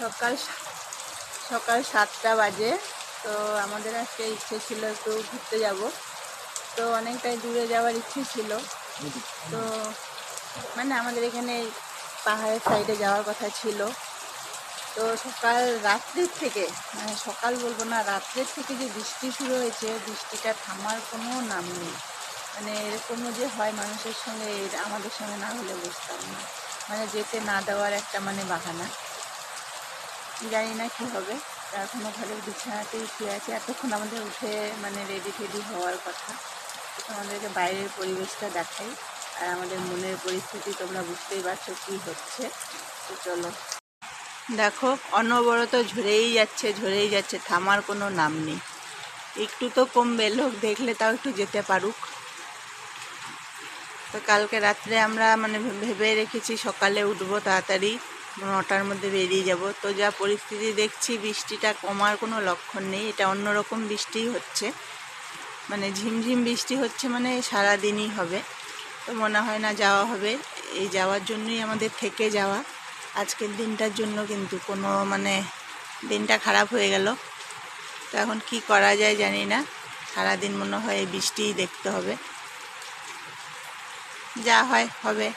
সকাল সকাল সাতটা বাজে। তো আমাদের আজকে ইচ্ছে ছিল একটু ঘুরতে যাব। তো অনেকটাই দূরে যাওয়ার ইচ্ছে ছিল। তো মানে আমাদের এখানে পাহাড়ের সাইডে যাওয়ার কথা ছিল। তো সকাল রাত্রের থেকে মানে সকাল বলব না, রাত্রের থেকে যে বৃষ্টি শুরু হয়েছে, বৃষ্টিটা থামার কোনো নাম নেই। মানে এরকমও যে হয় মানুষের সঙ্গে আমাদের সঙ্গে না হলে বুঝতাম না। মানে যেতে না দেওয়ার একটা মানে বাহানা। জানি না কি হবে। এখনও ঘরের বিছানাতেই শুয়ে আছে। এতক্ষণ আমাদের উঠে মানে রেডি টেডি হওয়ার কথা। তোমাদেরকে বাইরের পরিবেশটা দেখাই। আর আমাদের মনের পরিস্থিতি তোমরা বুঝতেই পারছ কি হচ্ছে। তো চলো। দেখো, অনবরত ঝরেই যাচ্ছে ঝরেই যাচ্ছে। থামার কোনো নাম নেই। একটু তো কমবে, লোক দেখলে তাও একটু যেতে পারুক। তো কালকে রাত্রে আমরা মানে ভেবে রেখেছি সকালে উঠবো তাড়াতাড়ি। নটার মধ্যে বেরিয়ে যাব। তো যা পরিস্থিতি দেখছি, বৃষ্টিটা কমার কোনো লক্ষণ নেই। এটা অন্যরকম বৃষ্টিই হচ্ছে। মানে ঝিমঝিম বৃষ্টি হচ্ছে মানে সারা দিনই হবে। তো মনে হয় না যাওয়া হবে। এই যাওয়ার জন্যই আমাদের থেকে যাওয়া। আজকের দিনটার জন্য কিন্তু কোনো মানে দিনটা খারাপ হয়ে গেল। তো এখন কি করা যায় জানি না। সারাদিন মনে হয় এই বৃষ্টিই দেখতে হবে। যা হয়, হবে।